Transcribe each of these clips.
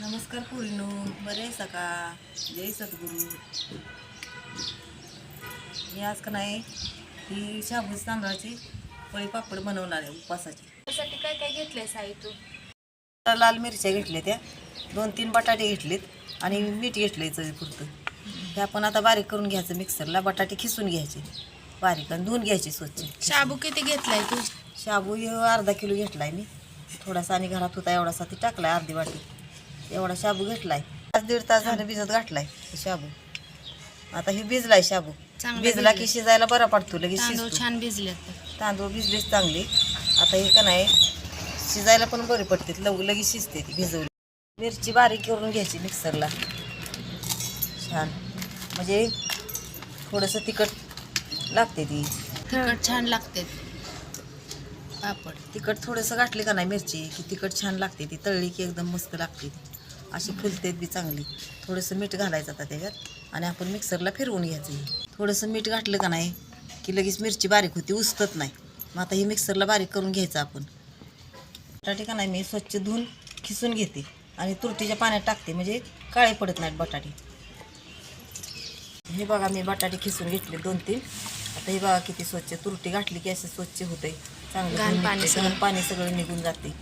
नमस्कार पुरीनो बरे सका जय सद्गुरू. मी आज का नाही ही शाबूज तांदळाची पळी पापड बनवणार आहे उपवासाची. त्यासाठी काय काय घेतलंय साई तू? आता लाल मिरच्या घेतल्या त्या. दोन तीन बटाटे घेतलेत आणि मीठ घेतलंय चवीपुरतं. हे आपण आता बारीक करून घ्यायचं मिक्सरला. बटाटे खिसून घ्यायचे. बारीक आणि धुवून घ्यायचे स्वच्छ. शाबू किती घेतलाय तू? शाबू अर्धा किलो घेतलाय मी. थोडासा आणि घरात होता एवढासा ती टाकलाय अर्धी वाटी. एवढा शाबू घेतलाय. तास दीड तास झालं भिजत घातलाय शाबू. आता हे भिजलाय शाबू. चांगलं भिजला की भिजलं. शिजायला बरा पडतो लगेच तांदूळ शिजतो. छान भिजलेत तांदूळ भिजलेच चांगले. आता हे का नाही शिजायला पण बरे पडते लव लगेच शिजते ती भिजवली. मिरची बारीक करून घ्यायची मिक्सरला. छान. म्हणजे थोडंसं तिखट लागते ती. तिखट छान लागते. पापड. तिखट थोडंसं घातली का नाही मिरची की तिखट छान लागते ती तळली की एकदम मस्त लागते ती. अशी फुलतेत बी चांगली. थोडंसं मीठ घालायचं आता त्याच्यात आणि आपण मिक्सरला फिरवून घ्यायचं. थोडंसं मीठ घातलं का नाही की लगेच मिरची बारीक होती उचतत नाही. मग आता ही मिक्सरला बारीक करून घ्यायचं आपण. बटाटे का नाही मी स्वच्छ धुवून खिसून घेते आणि तुरटीच्या पाण्यात टाकते म्हणजे काळे पडत नाहीत बटाटे. हे बघा मी बटाटे खिसून घेतले दोन तीन. आता हे बघा किती स्वच्छ तुरटी घातली की असं स्वच्छ होते चांगलं पाणी सगळं निघून जाते.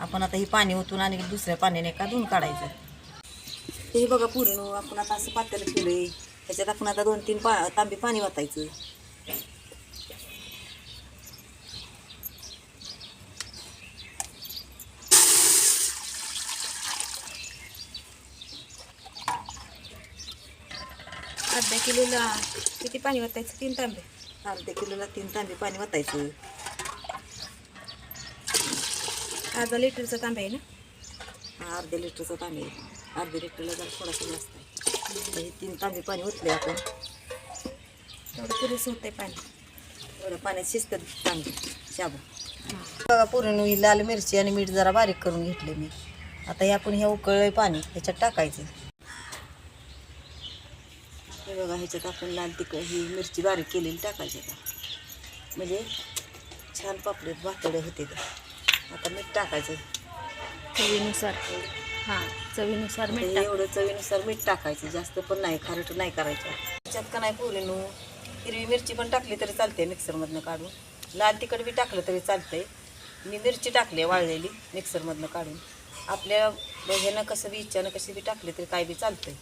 आपण आता ही पाणी ओतून आणि दुसऱ्या पाण्याने का धुवून काढायचं. ते बघा पूर्ण आपण आता असं पातेलं आहे त्याच्यात आपण आता दोन तीन पा तांबे पाणी वाटायचं अर्ध्या किलोला किती पाणी वाटायचं तीन तांबे. अर्ध्या किलोला तीन तांबे पाणी वाटायचं अर्धा लिटरचा तांबे आहे ना? हा अर्ध्या लिटरचा तांबे आहे. अर्ध्या लिटरला जरा थोडासा जास्त आहे. हे तीन तांबे पाणी ओतले आपण. तेवढं पुरेसं होतंय पाणी. एवढं पाण्यात शिजतात चांगली शाबू. बघा पुरण ही लाल मिरची आणि मीठ जरा बारीक करून घेतले मी. आता हे आपण हे उकळलंय पाणी ह्याच्यात टाकायचं. हे बघा ह्याच्यात आपण लाल तिखट ही मिरची बारीक केलेली टाकायची म्हणजे छान पापडीत भातडे होते ते. आता मीठ टाकायचं. चवीनुसार. हां चवीनुसार मीठ टाक. एवढं चवीनुसार मीठ टाकायचं. जास्त पण नाही खारट नाही करायचं. त्याच्यात का नाही पुरीनू हिरवी मिरची पण टाकली तरी चालते मिक्सरमधनं काढून. लाल तिखट बी टाकलं तरी चालतंय. मी मिरची टाकली आहे वाळलेली मिक्सरमधनं काढून. आपल्या ह्यानं कसं बी इच्छानं कशी बी टाकली तरी काय बी चालतंय.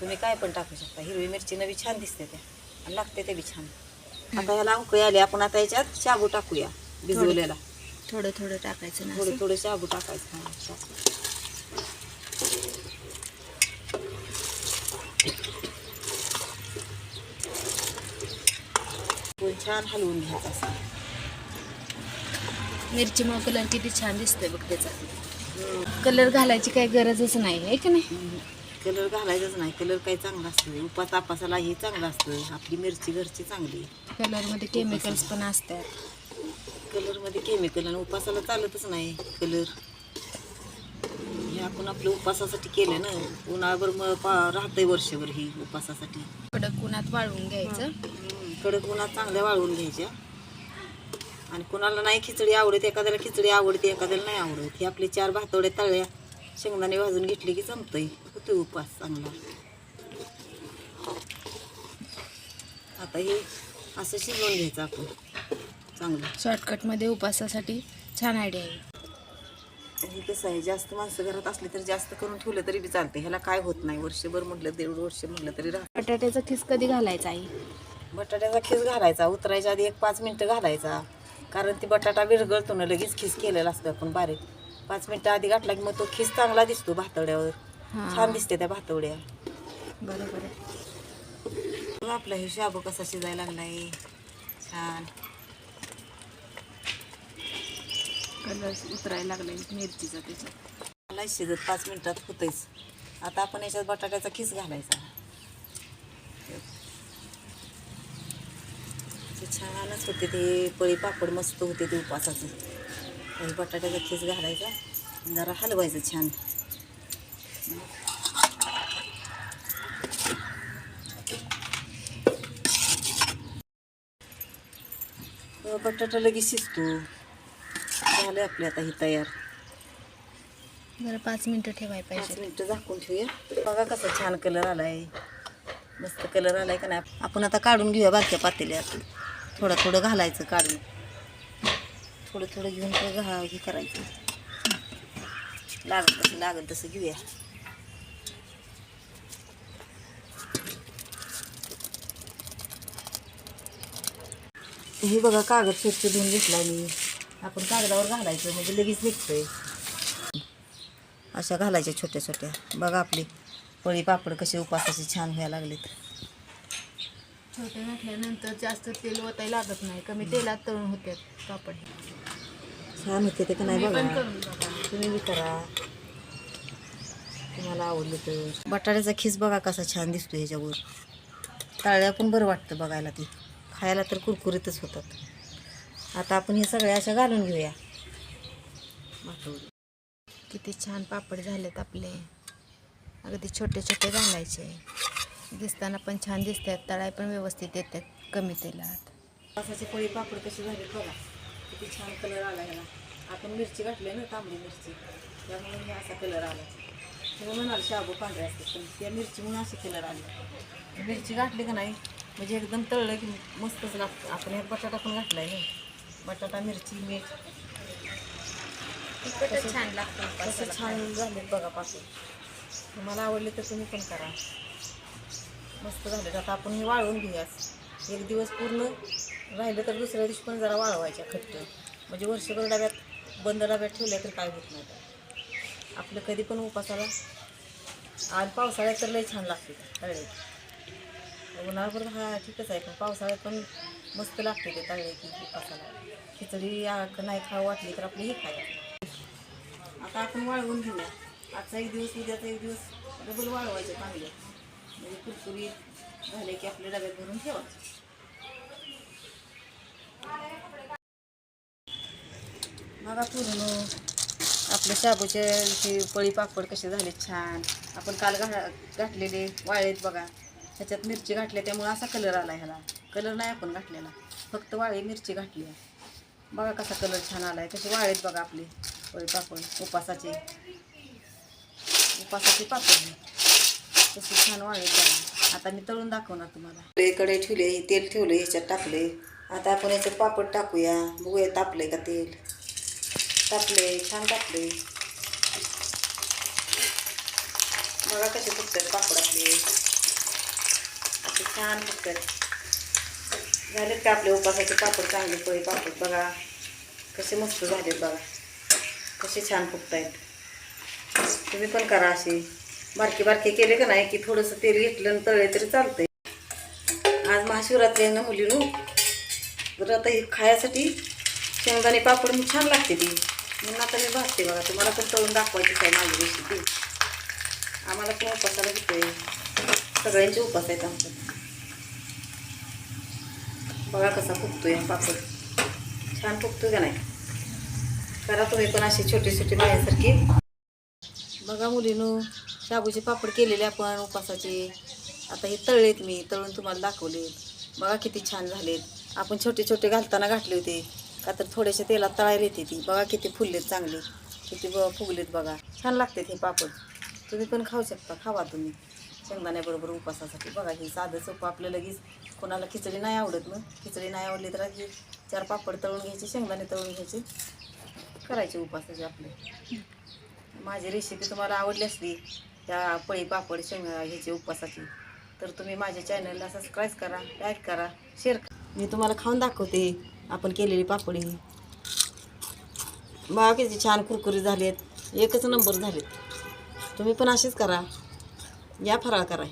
तुम्ही काय पण टाकू शकता. हिरवी मिरचीनं बी छान दिसते त्या. आणि लागते ते बी छान. आता ह्याला उकळी आली. आपण आता याच्यात शाबू टाकूया. भिजवलेला. थोडं थोडं टाकायचं ना थोडे. थोडे शाबू टाकायचं छान हलवून घ्यायचं असं. मिरचीमुळे कलर किती छान दिसतोय बघ त्याचा. कलर घालायची काही गरजच नाही आहे की नाही? कलर घालायचाच नाही. कलर काही चांगला असतो उपास तापासाला हे चांगलं असतं आपली मिरची घरची चांगली कलरमध्ये केमिकल्स पण असतात. कलरमध्ये केमिकल आणि उपासाला चालतच नाही कलर हे आपण आपलं उपासासाठी केलं ना उन्हाळ्याभर मग राहतंय वर्षभर ही उपासासाठी. कडक उन्हात वाळवून घ्यायचं. कडक उन्हात चांगल्या वाळवून घ्यायच्या. आणि कोणाला नाही खिचडी आवडत एखाद्याला खिचडी आवडते एखाद्याला नाही आवडत. हे आपले चार भातवड्या तळल्या शेंगदाणे भाजून घेतले की जमतंय. होतोय उपास चांगला. आता हे असं शिजवून घ्यायचं आपण. चांगलं. शॉर्टकटमध्ये उपासासाठी छान आयडिया आहे. हे कसं आहे जास्त माणसं घरात असली तर जास्त करून ठेवलं तरी बी चालतं ह्याला काय होत नाही. वर्षभर म्हटलं दीड वर्ष म्हटलं तरी राहत. बटाट्याचा खिस कधी घालायचा आई? बटाट्याचा खीस घालायचा. उतरायच्या आधी एक पाच मिनटं घालायचा. कारण ती बटाटा विरघळतो ना लगेच खीस केलेला असतो आपण बारीक. पाच मिनटं आधी घातला की मग तो खीस चांगला दिसतो भातवड्यावर. हां. छान दिसते त्या भातवड्या. बरोबर आहे. आपला हे शाबू कसा शिजायला लागलाय? छान. कलर उतरायला लागलाय मिरचीचा त्याच्यात मला शिजत पाच मिनिटात होतंच आता आपण याच्यात बटाट्याचा खीस घालायचा. ते छानच होते ते पळी पापड मस्त होते ते उपासाचं बटाट्याचा खीस घालायचा जरा हलवायचं छान. बटाटा लगेच शिजतो. झालं आपले आता हे तयार. जरा पाच मिनटं ठेवायला पाच पाहिजे मिनिटं झाकून ठेवूया. बघा कसा छान कलर आलाय. मस्त कलर आलाय का नाही? आपण आता काढून घेऊया बारक्या पातेल्यात. थोडं थोडं घालायचं काढून. थोडं थोडं घेऊन ते घा हे करायचं. लागल तसं लागल तसं घेऊया. हे बघा कागद स्वच्छ धुवून घेतला मी. आपण कागदावर घालायचं म्हणजे लगेच निघतंय. अशा घालायच्या छोट्या छोट्या. बघा आपली पळी पापड कसे उपासाचे छान व्हायला लागलेत. छोटे घातल्यानंतर जास्त तेल ओतायला लागत नाही. कमी तेलात तळून होते पापड. छान होते ते का नाही बघा. तुम्ही बी करा. तुम्हाला आवडलं तर. बटाट्याचा खीस बघा कसा छान दिसतो ह्याच्यावर. तळल्या पण बरं वाटतं बघायला ते. खायला तर कुरकुरीतच होतात. आता आपण हे सगळे अशा घालून घेऊया. किती छान पापड झालेत आपले. अगदी छोटे छोटे घालायचे. दिसताना पण छान दिसतात. तळाय पण व्यवस्थित येतात कमी तेलात. पासाचे पळी पापड कसे झाले बघा. किती छान कलर आला ह्याला आपण मिरची घातली ना तांबडी मिरची. त्यामुळे हे असा कलर आला. तुम्ही म्हणाल शाबू पांढरे असते पण त्या मिरची म्हणून असे कलर आले. मिरची घातली का नाही? म्हणजे एकदम तळलं की मस्तच लागतं. आपण हे बटाटा पण घातलाय ना. बटाटा मिरची मीठ. तिखटच छान लागतं उपासाला. छान झाले बघा पासून तुम्हाला आवडले तर तुम्ही पण करा. मस्त झाले आता आपण हे वाळवून घेऊया एक दिवस पूर्ण राहिलं तर दुसऱ्या दिवशी पण जरा वाळवायच्या खट्ट. म्हणजे वर्षभर डब्यात बंद डब्यात ठेवल्या तर काय होत नाही. आपलं कधी पण उपासाला आज पावसाळ्यात तर लय छान लागते. तळले उन्हाळ्यापर्यंत हा ठीकच आहे. पण पावसाळ्यात पण मस्त लागते ते तळले की उपासाला खिचडी नाही खावं वाटली तर आपली ही खायला आता आपण वाळवून घेऊया. आजचा एक दिवस उद्याचा एक दिवस. डबल वाळवायचे चांगले. म्हणजे कुरकुरी झाले की आपल्या डब्यात भरून ठेवायचे बघा पूर्ण आपले शाबूचे पळी पापड कसे झाले छान. आपण काल घा घातलेले वाळेत बघा. ह्याच्यात मिरची घातल्या त्यामुळं असा कलर आला ह्याला. कलर नाही आपण घातलेला. फक्त वाळी मिरची घातली आहे. बघा कसा कलर छान आला आहे कसे वाळेत बघा आपले. पळी पापड. उपासाचे. उपासाचे पापड तशी छान वाळेत बघा. आता मी तळून दाखवणार तुम्हाला. कडे ठेवले तेल ठेवले ह्याच्यात टाकले आता आपण याच्यात पापड टाकूया. बघूया तापले का तेल? तापले छान तापले बघा कसे फुटतात पापड आपले ते छान फुटतात झालेत का आपले उपासाचे पापड चांगले पोहे? पापड बघा. कसे मस्त झालेत बघा. कसे छान फुगत आहेत तुम्ही पण करा असे. बारके बारके केले का नाही की थोडंसं तेल घेतलं आणि तळले तरी चालतंय. आज महाशिवरात्री आहे ना मुलीनो. तर आता हे खायसाठी शेंगदाणे पापड मी छान लागते ती. म्हणून आता मी भाजते बघा. तुम्हाला पण तळून दाखवायची काय माझी रेसिपी आम्हाला पण उपासाला घेतोय. सगळ्यांचे उपास आहेत आमच्या बघा कसा फुगतोय पापड. छान फुगतोय का नाही? करा तुम्ही पण असे छोटे छोटे माझ्यासारखे. बघा मुलीनो शाबूचे पापड केलेले आपण उपासाचे. आता हे तळलेत मी तळून तुम्हाला दाखवलेत. बघा किती छान झालेत. आपण छोटे छोटे घालताना घातले होते. का तर थोडेसे तेलात तळायला येते ती. बघा किती फुललेत चांगले. किती ब फुगलेत बघा. छान लागतात हे पापड. तुम्ही पण खाऊ शकता. खावा तुम्ही. शेंगदाण्याबरोबर उपासासाठी बघा हे साधं सोपं आपलं लगेच कोणाला खिचडी नाही आवडत ना. खिचडी नाही आवडली तर हे चार पापड तळून घ्यायचे शेंगदाणे तळून घ्यायचे. करायचे उपासाचे आपले. माझी रेसिपी तुम्हाला आवडली असली त्या पळी पापड शेंगा ह्याचे उपवासाची तर तुम्ही माझ्या चॅनलला सबस्क्राईब करा लाईक करा शेअर करा. मी तुम्हाला खाऊन दाखवते आपण केलेली पापड ही. बघा किती छान कुरकुरीत झालेत. एकच नंबर झालेत. तुम्ही पण असेच करा. या फराळ करा